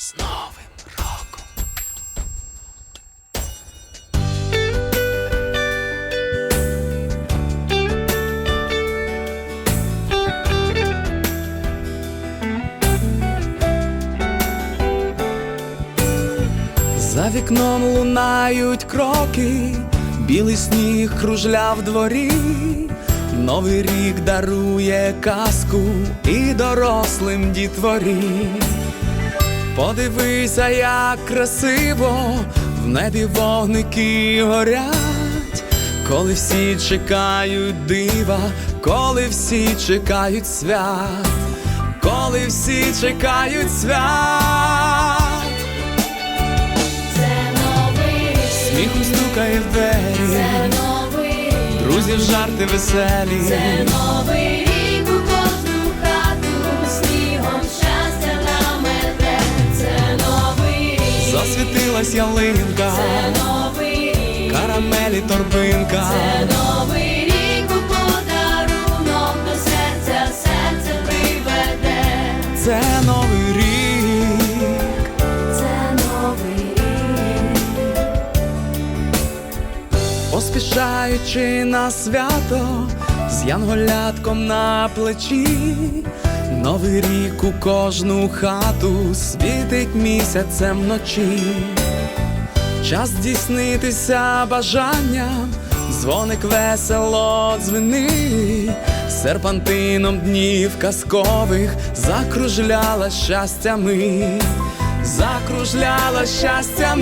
З Новим роком. За вікном лунають кроки, білий сніг кружля в дворі, Новий рік дарує казку і дорослим дітворі. Подивися, як красиво в небі вогники горять, коли всі чекають дива, коли всі чекають свят, коли всі чекають свят. Це новий Сміхом стукає в двері, це новий друзів жарти веселі. це новий Засвітилась ялинка, це новий рік, карамелі торбинка. це новий рік у подарунок до серця, серце приведе, Це новий рік, це новий рік. поспішаючи на свято, з янголятком на плечі. Новий рік у кожну хату світить місяцем вночі. Час здійснитися бажанням, дзвоник весело дзвени, серпантином днів казкових закружляла щастя мить, закружляла щастя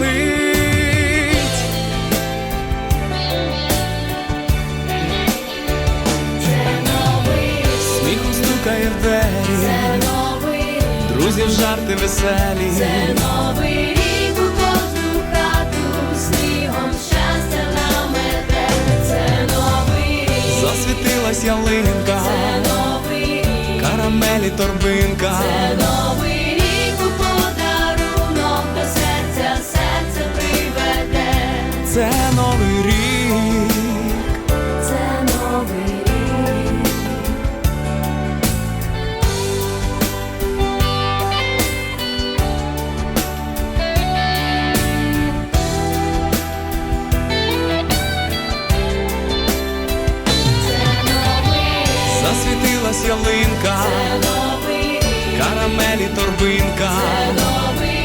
стукає в двері, це новий рік. друзів жарти веселі. Це новий рік у кожну хату, снігом щастя намете, це новий рік, Засвітилась ялинка, це новий рік, карамелі торбинка. це новий рік у подарунок. До серця, серце приведе, Це новий Світилась ялинка, Це новий рік. карамелі торбинка. Це новий